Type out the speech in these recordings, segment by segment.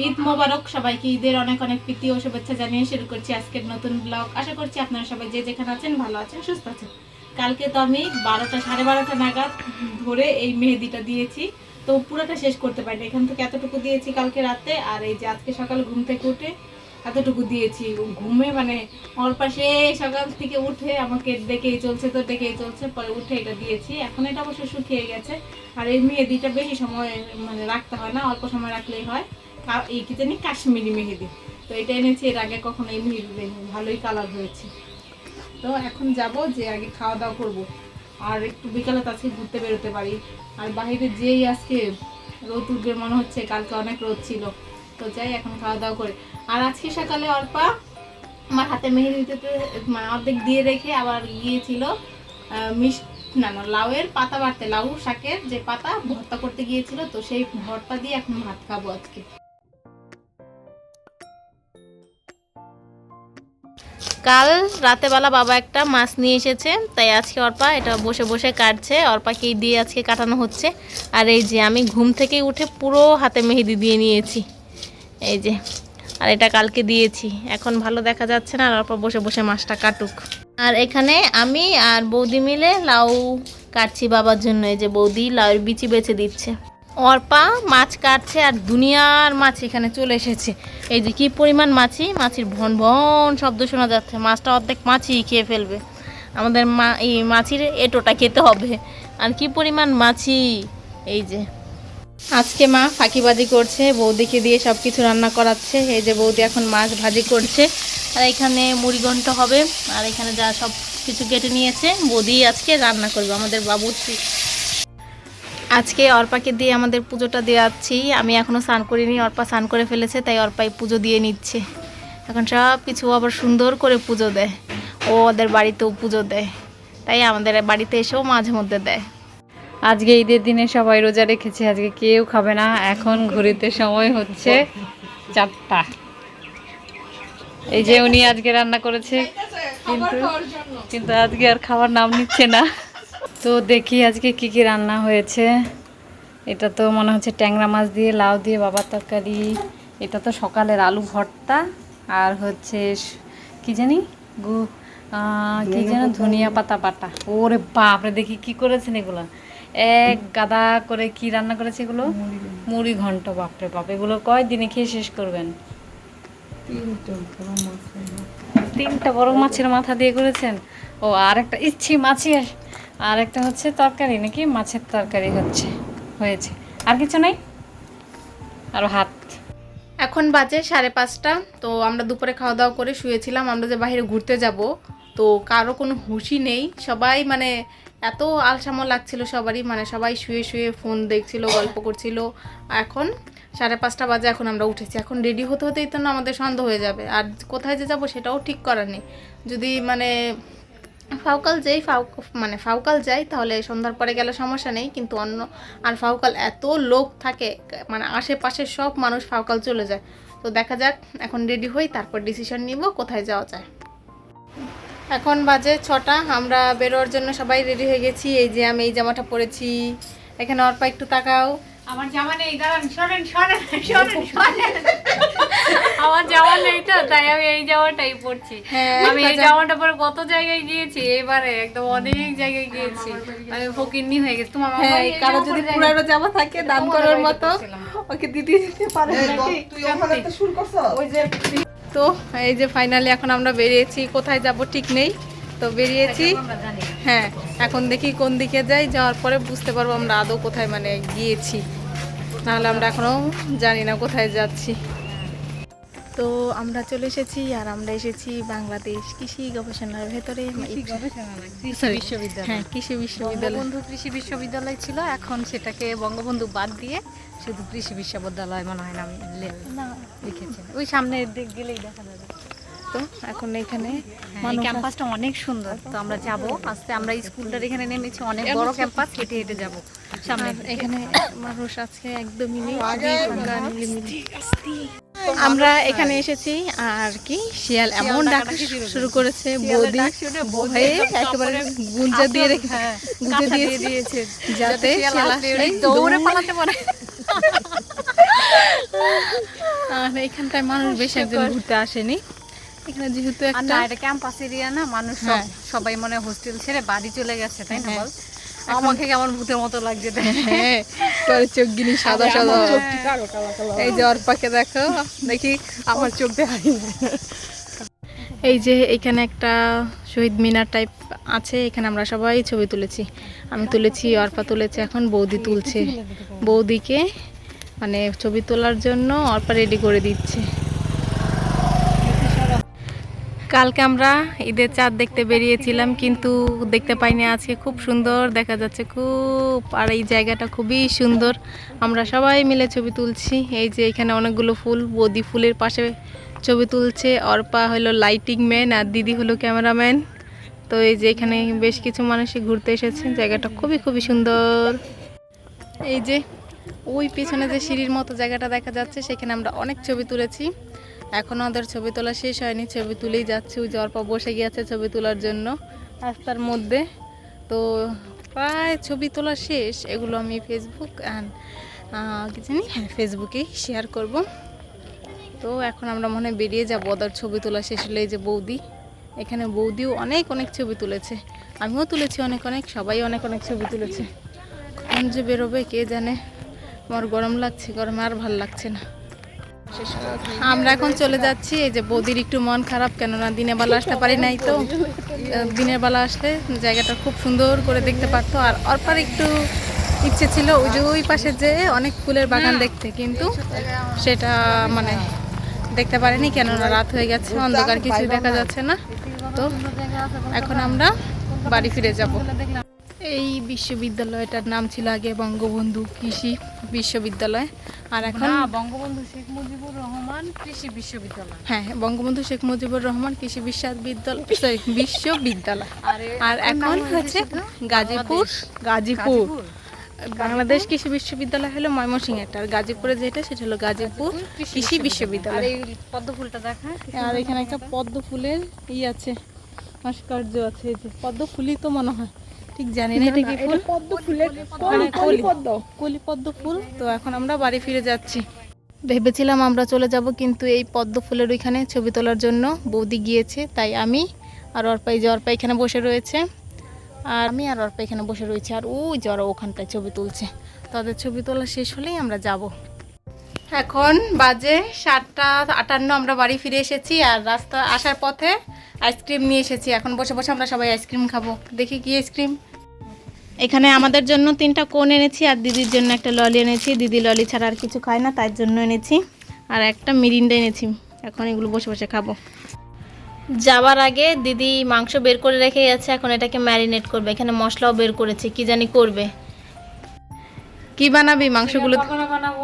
ঈদ মোবারক, সবাইকে ঈদের অনেক অনেক প্রীতি ও শুভেচ্ছা জানিয়ে শুরু করছি আজকের নতুন ব্লগ। আশা করছি আপনারা সবাই যে যেখানে আছেন ভালো আছেন, সুস্থ আছেন। কালকে তো আমি বারোটা, সাড়ে বারোটা নাগাদ ধরে এই মেহেদিটা দিয়েছি। তো পুরোটা শেষ করতে পারিনি, এখান থেকে এতটুকু দিয়েছি কালকে রাতে। আর এই যে আজকে সকালে ঘুম থেকে উঠে এতটুকু দিয়েছি। ঘুমে মানে ওর পাশে সকাল থেকে উঠে আমাকে ডেকেই চলছে তো ডেকেই চলছে, পরে উঠে এটা দিয়েছি। এখন এটা অবশ্য শুকিয়ে গেছে। আর এই মেহেদিটা বেশি সময় মানে রাখতে হয় না, অল্প সময় রাখলেই হয়। এই কি জানি কাশ্মীরি মেহেদি। তো এটা এনেছি, এর আগে কখনো এই মেহেদি দেয়নি ভালোই কালার হয়েছে। তো এখন যাব, যে আগে খাওয়া দাওয়া করব। আর একটু বিকালে তো ঘুরতে বেরোতে পারি। আর বাইরে যেই আজকে রোদ উঠবে, মনে হচ্ছে কালকে অনেক রোদ ছিল। তো যাই, এখন খাওয়া দাওয়া করে। আর আজকে সকালে অল্পা আমার হাতে মেহেদি দিতে মানে অর্ধেক দিয়ে রেখে আবার গিয়েছিল মিষ্টি না না, লাউয়ের পাতা বাড়তে, লাউ শাকের যে পাতা ভর্তা করতে গিয়েছিল, তো সেই ভর্তা দিয়ে এখন ভাত খাব আজকে। কাল রাতেবেলা বাবা একটা মাছ নিয়ে এসেছে, তাই আজকে অর্পা এটা বসে বসে কাটছে। অর্পাকেই দিয়ে আজকে কাটানো হচ্ছে। আর এই যে আমি ঘুম থেকে উঠে পুরো হাতে মেহেদি দিয়ে নিয়েছি। এই যে, আর এটা কালকে দিয়েছি। এখন ভালো দেখা যাচ্ছে না, আর অর্পা বসে বসে মাছটা কাটুক। আর এখানে আমি আর বৌদি মিলে লাউ কাটছি বাবার জন্য। এই যে বৌদি লাউয়ের বিচি বেছে দিচ্ছে। অর্পা, মাছ কাটছে আর দুনিয়ার মাছ এখানে চলে এসেছে। এই যে কি পরিমাণ মাছি? মাছির ভন ভন শব্দ শোনা যাচ্ছে। মাছটা অর্ধেক মাছি খেয়ে ফেলবে। আমাদের মা, এই মাছির এটোটা খেতে হবে। আর কি পরিমাণ মাছি? এই যে। আজকে মা ফাঁকিবাজি করছে, বৌদিকে দিয়ে সব কিছু রান্না করাচ্ছে। এই যে বৌদি এখন মাছ ভাজি করছে। আর এখানে মুড়ি ঘন্ট হবে। আর এখানে যা সব কিছু কেটে নিয়েছে, বৌদি আজকে রান্না করবে। আমাদের বাবুর্চি আজকে অর্পাকে দিয়ে আমাদের পুজোটা দেওয়াচ্ছি। আমি এখনও স্নান করিনি, অর্পা স্নান করে ফেলেছে, তাই অর্পাই পুজো দিয়ে নিচ্ছে। এখন সব কিছু আবার সুন্দর করে পুজো দেয়। ও ওদের বাড়িতেও পুজো দেয়, তাই আমাদের বাড়িতে এসেও মাঝে মধ্যে দেয়। আজকে ঈদের দিনে সবাই রোজা রেখেছে, আজকে কেউ খাবে না। এখন ঘড়িতে সময় হচ্ছে চারটা। এই যে উনি আজকে রান্না করেছে, কিন্তু কিন্তু আজকে আর খাওয়ার নাম নিচ্ছে না। তো দেখি আজকে কি কি রান্না হয়েছে। এটা তো মনে হচ্ছে ট্যাংরা মাছ দিয়ে লাউ দিয়ে বাবার তরকারি। এটা তো সকালের আলু ভর্তা আর হচ্ছে কি জানি? গু কি যেন ধনিয়া পাতা বাটা। ওরে বাপরে দেখি কি করেছেন এগুলো। এক গাদা করে কি রান্না করেছে এগুলো? মুড়ি ঘন্ট। বাপরে বাপ এগুলো কয় দিনে খেয়ে শেষ করবেন? তিনটা বড় মাছের মাথা। দিয়ে করেছেন? ও আর একটা ইচ্ছি মাছি আর একটা হচ্ছে তরকারি, নাকি? মাছের তরকারি হচ্ছে, হয়েছে। আর কিছু নাই? আর হাত। এখন বাজে সাড়ে পাঁচটা, তো আমরা দুপুরে খাওয়া দাওয়া করে শুয়েছিলাম। আমরা যে বাইরে ঘুরতে যাব, তো কারও কোনো হুঁশই নেই। সবাই মানে এত আলসামো লাগছিল সবারই মানে সবাই শুয়ে শুয়ে ফোন দেখছিল, গল্প করছিল। এখন সাড়ে পাঁচটা বাজে, এখন আমরা উঠেছি। এখন রেডি হতে হতেই তো না আমাদের সন্ধ্যা হয়ে যাবে। আর কোথায় যে যাব সেটাও ঠিক করার নেই। যদি মানে ফাউকাল যাই ফাউ মানে ফাউকাল যাই, তাহলে সন্ধ্যার পরে গেলে সমস্যা নেই, কিন্তু অন্য, আর ফাউকাল এত লোক থাকে মানে আশেপাশের সব মানুষ ফাউকাল চলে যায়। তো দেখা যাক, এখন রেডি হই, তারপর ডিসিশন নিব, কোথায় যাওয়া যায়। এখন বাজে ছটা, আমরা বেরোয়ার জন্য সবাই রেডি হয়ে গেছি, এই যে আমি এই জামাটা পরেছি। এখানে অর্পা একটু তাকাও। আমার জামা নেই, দাঁড়ান আমার জামা নেই তো তাই আমি এই জামাটাই পরছি হ্যাঁ, আমি এই জামাটা পরে কত জায়গায় গিয়েছি এবারে একদম অনেক জায়গায় গিয়েছি। আমি ফকিন্নি হয়ে গেছি। তোমার হ্যাঁ কারও যদি পরে পুরানো জামা থাকে দান করার মতো ওকে দিতে দিতে পারে ওই যে তো এই যে ফাইনালি এখন আমরা বেরিয়েছি কোথায় যাব ঠিক নেই তো বেরিয়েছি। হ্যাঁ এখন দেখি কোন দিকে যাই যাওয়ার পরে বুঝতে পারব আমরা আদৌ কোথায় মানে গিয়েছি। নাহলে আমরা এখনও জানি না কোথায় যাচ্ছি। তো আমরা চলে এসেছি আর আমরা এসেছি বাংলাদেশ কৃষি গবেষণার ভেতরে। হ্যাঁ কৃষি বিশ্ববিদ্যালয়। বঙ্গবন্ধু কৃষি বিশ্ববিদ্যালয় ছিল এখন সেটাকে বঙ্গবন্ধু বাদ দিয়ে শুধু কৃষি বিশ্ববিদ্যালয় মনে হয় নাম না। লিখেছেন। ওই সামনের দিক গেলেই দেখা যাবে। তো এখন এখানে ক্যাম্পাসটা অনেক সুন্দর তো আমরা যাব। আস্তে আমরা স্কুলটার এখানে নেমেছি অনেক বড় ক্যাম্পাস হেঁটে হেঁটে যাব। সামনে এখানে মানুষ আজকে একদমই নেই। আমরা এখানে এসেছি আর কি শিয়াল এমন ডাক শুরু করেছে বৌদি ভয়ে একেবারে গুঞ্জা দিয়ে রেখে হ্যাঁ, কাঁথা দিয়ে দিয়ে দিয়েছে। যাতে দৌড়ে পালাতে পারে। আর এখানটায় মানুষ বেশি একজন ঘুরতে আসেনি। এখানে যেহেতু একটা ক্যাম্পাস এরিয়া না মানুষ হ্যাঁ। সবাই মনে হোস্টেল ছেড়ে বাড়ি চলে গেছে তাই না হ্যাঁ। বল? আমাকে কেমন ভূতের মতো লাগছে হ্যাঁ তোর চোখ গিনি সাদা সাদা। হ্যাঁ। এই যে অর্পাকে দেখো দেখি আমার চোখ দেখাই। এই যে এখানে একটা শহীদ মিনার টাইপ আছে এখানে আমরা সবাই ছবি তুলেছি। আমি তুলেছি অর্পা তুলেছে এখন বৌদি তুলছে। বৌদিকে মানে ছবি তোলার জন্য অর্পা রেডি করে দিচ্ছে। কালকে আমরা ঈদের চাঁদ দেখতে বেরিয়েছিলাম, কিন্তু দেখতে পাইনি আজকে। খুব সুন্দর দেখা যাচ্ছে, খুব, আর এই জায়গাটা খুবই সুন্দর। আমরা সবাই মিলে ছবি তুলছি, এই যে এখানে অনেকগুলো ফুল, বদি ফুলের পাশে ছবি তুলছে, অর্পা হলো লাইটিং ম্যান আর দিদি হলো ক্যামেরাম্যান তো এই যে এখানে বেশ কিছু মানুষই ঘুরতে এসেছে, জায়গাটা খুবই খুবই সুন্দর। এই যে ওই পিছনে যে সিঁড়ির মতো জায়গাটা দেখা যাচ্ছে, সেখানে আমরা অনেক ছবি তুলেছি। এখনও ওদের ছবি তোলা শেষ হয়নি, ছবি তুলেই যাচ্ছে। ওই অল্প বসে গিয়েছে ছবি তোলার জন্য রাস্তার মধ্যে। তো প্রায় ছবি তোলা শেষ, এগুলো আমি ফেসবুক অ্যান্ড কি জানি? হ্যাঁ ফেসবুকেই শেয়ার করব। তো এখন আমরা মনে হয় বেরিয়ে যাব, ওদের ছবি তোলা শেষ হলে এই যে বৌদি। এখানে বৌদিও অনেক অনেক ছবি তুলেছে। আমিও তুলেছি অনেক অনেক, সবাই অনেক অনেক ছবি তুলেছে। কখন যে বেরোবে, কে জানে? আমার গরম লাগছে, গরমে আর ভালো লাগছে না। আমরা এখন চলে যাচ্ছি, এই যে বৌদির একটু মন খারাপ, কেননা দিনের বেলা আসতে পারি নাই তো। দিনের বেলা আসলে জায়গাটা খুব সুন্দর করে দেখতে পারতো, আর অর্পার একটু ইচ্ছে ছিল ওই যে ওই পাশে যে অনেক ফুলের বাগান দেখতে, কিন্তু সেটা মানে দেখতে পারিনি, কেননা রাত হয়ে গেছে, অন্ধকার কিছু দেখা যাচ্ছে না। তো এখন আমরা বাড়ি ফিরে যাব। এই বিশ্ববিদ্যালয়টার নাম ছিল আগে বঙ্গবন্ধু কৃষি বিশ্ববিদ্যালয় আর এখন বঙ্গবন্ধু শেখ মুজিবুর রহমান কৃষি বিশ্ববিদ্যালয়। হ্যাঁ বঙ্গবন্ধু শেখ মুজিবুর রহমান কৃষি বিশ্ববিদ্যালয় সরি বিশ্ববিদ্যালয়। আর এখন হচ্ছে গাজীপুর গাজীপুর। বাংলাদেশ কৃষি বিশ্ববিদ্যালয় হলো ময়মনসিংহেরটা আর গাজীপুরে যেটা সেটা হলো গাজীপুর কৃষি বিশ্ববিদ্যালয়। পদ্ম ফুলটা দেখা? আর এখানে একটা পদ্ম ফুলের ই আছে ভাস্কর্য আছে এই যে পদ্ম ফুলই তো মনে হয়। ঠিক জানি না এটা কি ফুল? পদ্ম ফুলের কলি পদ্ম কলি। পদ্ম। ফুল। তো এখন আমরা বাড়ি ফিরে যাচ্ছি। ভেবেছিলাম আমরা চলে যাব কিন্তু এই পদ্ম ফুলের ওইখানে ছবি তোলার জন্য বৌদি গিয়েছে তাই আমি আর অর্পা এই যে অর্পা এখানে বসে রয়েছে আর আমি আর অর্পা এখানে বসে রয়েছে আর ওই যে ওখানটায় ছবি তুলছে। তাদের ছবি তোলা শেষ হলেই আমরা যাব। এখন বাজে সাতটা আটান্ন, আমরা বাড়ি ফিরে এসেছি আর রাস্তা আসার পথে আইসক্রিম নিয়ে এসেছি। এখন বসে বসে আমরা সবাই আইসক্রিম খাব। দেখি কি আইসক্রিম। এখানে আমাদের জন্য তিনটা কোন এনেছি আর দিদির জন্য একটা ললি এনেছি। দিদি ললি ছাড়া আর কিছু খায় না তার জন্য এনেছি। আর একটা মিরিন্ডা এনেছি। এখন এগুলো বসে বসে খাব। যাবার আগে দিদি মাংস বের করে রেখে গেছে, এখন এটাকে ম্যারিনেট করবে। এখানে মশলাও বের করেছে, কি জানি করবে। কি বানাবি মাংসগুলো? বানাবো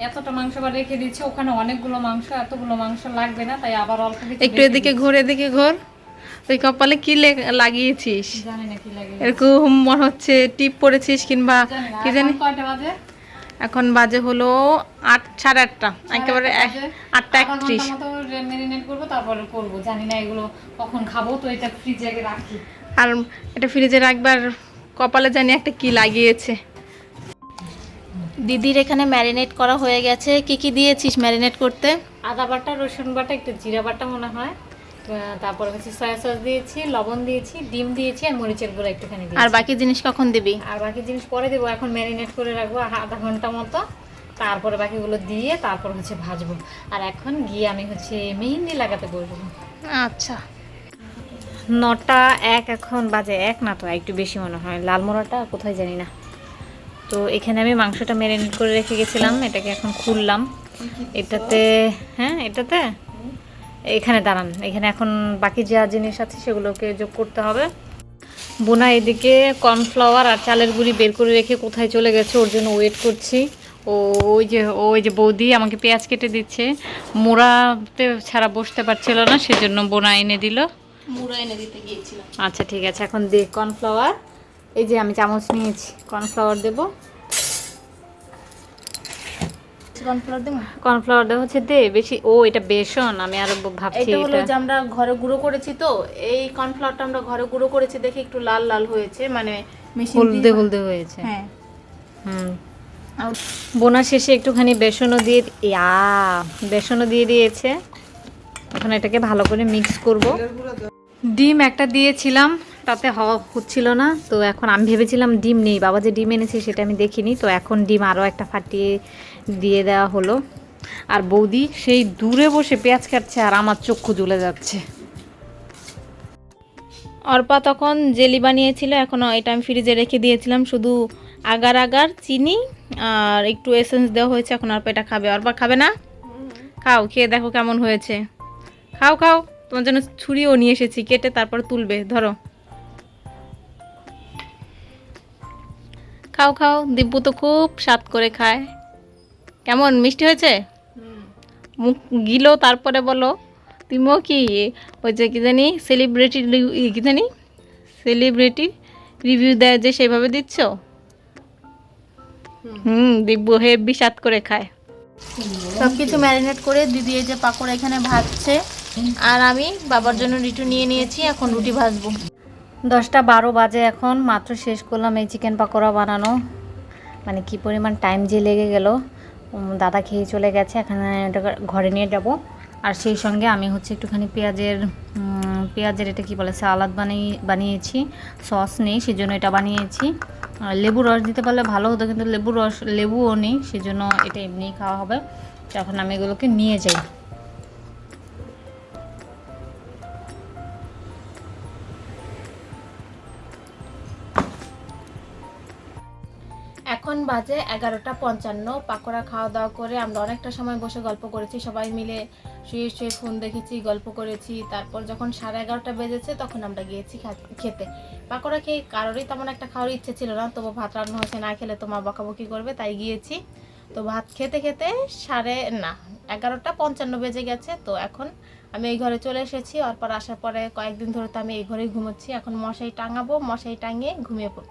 এতটা মাংস আবার রেখে দিচ্ছি ওখানে অনেকগুলো মাংস এতগুলো মাংস লাগবে না তাই আবার অল্প একটু এদিকে ঘোর এদিকে ঘোর। তুই কপালে কি লাগিয়েছিস? এরকম মনে হচ্ছে টিপ পড়েছিস কিংবা কি জানি? এখন বাজে হলো আট সাড়ে আটটা। একেবারে এক- আটটা একত্রিশ। করব তারপরে করব। জানি না এগুলো কখন খাব তো এটা ফ্রিজে রাখি। আর এটা ফ্রিজে রাখবার কপালে জানি একটা কি লাগিয়েছে। দিদির এখানে ম্যারিনেট করা হয়ে গেছে। কি কি দিয়েছিস ম্যারিনেট করতে? আদা বাটা রসুন বাটা একটু জিরা বাটা মনে হয়। তারপর হচ্ছে সয়া সস দিয়েছি লবণ দিয়েছি ডিম দিয়েছি আর মরিচের গুঁড়ো একটুখানি দিয়েছি। আর বাকি জিনিস কখন দিবি? আর বাকি জিনিস পরে দেবো। এখন ম্যারিনেট করে রাখব আধা ঘণ্টা মতো। তারপরে বাকিগুলো দিয়ে তারপর হচ্ছে ভাজবো। আর এখন গিয়ে আমি হচ্ছে মেহেন্দি লাগাতে বসবো। আচ্ছা। নটা এক এখন বাজে এক না তো একটু বেশি মনে হয়। লালমোড়াটা কোথায় জানি না। তো এখানে আমি মাংসটা ম্যারিনেট করে রেখে গেছিলাম এটাকে এখন খুললাম। এটাতে হ্যাঁ এটাতে? এখানে দাঁড়ান এখানে এখন বাকি যা জিনিস আছে সেগুলোকে যোগ করতে হবে। বোনা এদিকে কর্নফ্লাওয়ার আর চালের গুঁড়ি বের করে রেখে কোথায় চলে গেছে ওর জন্য ওয়েট করছি। ও ওই যে ওই যে বৌদি আমাকে পেঁয়াজ কেটে দিচ্ছে। মোড়াতে ছাড়া বসতে পারছিল না সেজন্য বোনা এনে দিল। মুড়া এনে দিতে গিয়েছিলাম। আচ্ছা ঠিক আছে এখন দে কর্নফ্লাওয়ার। এই যে আমি চামচ নিয়েছি। কর্নফ্লাওয়ার দেবো। কর্নফ্লাওয়ার দেবো? কর্নফ্লাওয়ার দেওয়া হচ্ছে দে বেশি ও এটা বেসন আমি আরও ভাবছি এটা হলো যে আমরা ঘরে গুঁড়ো করেছি তো এই কর্নফ্লাওয়ারটা আমরা ঘরে গুঁড়ো করেছি দেখে একটু লাল লাল হয়েছে মানে মেশিন হলদে হলদে হয়েছে। হ্যাঁ। হুম। বোনা শেষে একটুখানি বেসনও দিয়ে ইয়া বেসনও দিয়ে দিয়েছে। এখন এটাকে ভালো করে মিক্স করব। ডিম একটা দিয়েছিলাম। তাতে হওয়া হচ্ছিল না। তো এখন আমি ভেবেছিলাম ডিম নেই। বাবা যে ডিম এনেছে সেটা আমি দেখিনি। তো এখন ডিম আরও একটা ফাটিয়ে দিয়ে দেওয়া হলো। আর বৌদি সেই দূরে বসে পেঁয়াজ কাটছে আর আমার চক্ষু জ্বলে যাচ্ছে। অর্পা তখন জেলি বানিয়েছিল। এখন এটা আমি ফ্রিজে রেখে দিয়েছিলাম। শুধু আগার আগার, চিনি আর একটু এসেন্স দেওয়া হয়েছে। এখন অর্পা এটা খাবে। অর্পা খাবে না? খাও, খেয়ে দেখো কেমন হয়েছে। খাও খাও। তোমার জন্য ছুরিও নিয়ে এসেছি। কেটে তারপর তুলবে। ধরো। খাও খাও। দিব্যু তো খুব স্বাদ করে খায়। কেমন? মিষ্টি হয়েছে? মুখ গিলো তারপরে বলো। তুমিও কি ওই যে কি জানি? সেলিব্রিটি কি জানি? সেলিব্রিটি রিভিউ দেয় যে সেভাবে দিচ্ছ? হুম। দিব্য হেভি স্বাদ করে খায়। সব কিছু ম্যারিনেট করে দিদি এই যে পাকোড়া এখানে ভাজছে। আর আমি বাবার জন্য রিটু নিয়ে নিয়েছি এখন রুটি ভাজবো। দশটা বারো বাজে এখন, মাত্র শেষ করলাম এই চিকেন পাকোড়া বানানো। মানে কি পরিমাণ টাইম যে লেগে গেল। দাদা খেয়ে চলে গেছে, এখানে ঘরে নিয়ে যাব। আর সেই সঙ্গে আমি হচ্ছে একটুখানি পেঁয়াজের পেঁয়াজের এটা কি বলে, সালাদ বানিয়ে, বানিয়েছি। সস নেই, সেজন্য এটা বানিয়েছি। লেবু রস দিতে পারলে ভালো হতো, কিন্তু লেবু রস, লেবুও নেই, সেজন্য এটা এমনিই খাওয়া হবে। এখন আমি এগুলোকে নিয়ে যাই। এখন বাজে এগারোটা পঞ্চান্ন। পাকোড়া খাওয়া দাওয়া করে আমরা অনেকটা সময় বসে গল্প করেছি, সবাই মিলে শুয়ে শুয়ে ফোন দেখেছি, গল্প করেছি। তারপর যখন সাড়ে এগারোটা বেজেছে তখন আমরা গিয়েছি খেতে। পাকোড়া খেয়ে কারোরই তেমন একটা খাওয়ার ইচ্ছে ছিল না, তবু ভাত রান্না হয়েছে না খেলে তো মা বকাবকি করবে, তাই গিয়েছি। তো ভাত খেতে খেতে সাড়ে, না, এগারোটা পঞ্চান্ন বেজে গেছে। তো এখন আমি এই ঘরে চলে এসেছি, অরপর আসার পরে কয়েকদিন ধরে তো আমি এই ঘরেই ঘুমোচ্ছি। এখন মশাই টাঙাবো মশাই টাঙিয়ে ঘুমিয়ে পড়ব।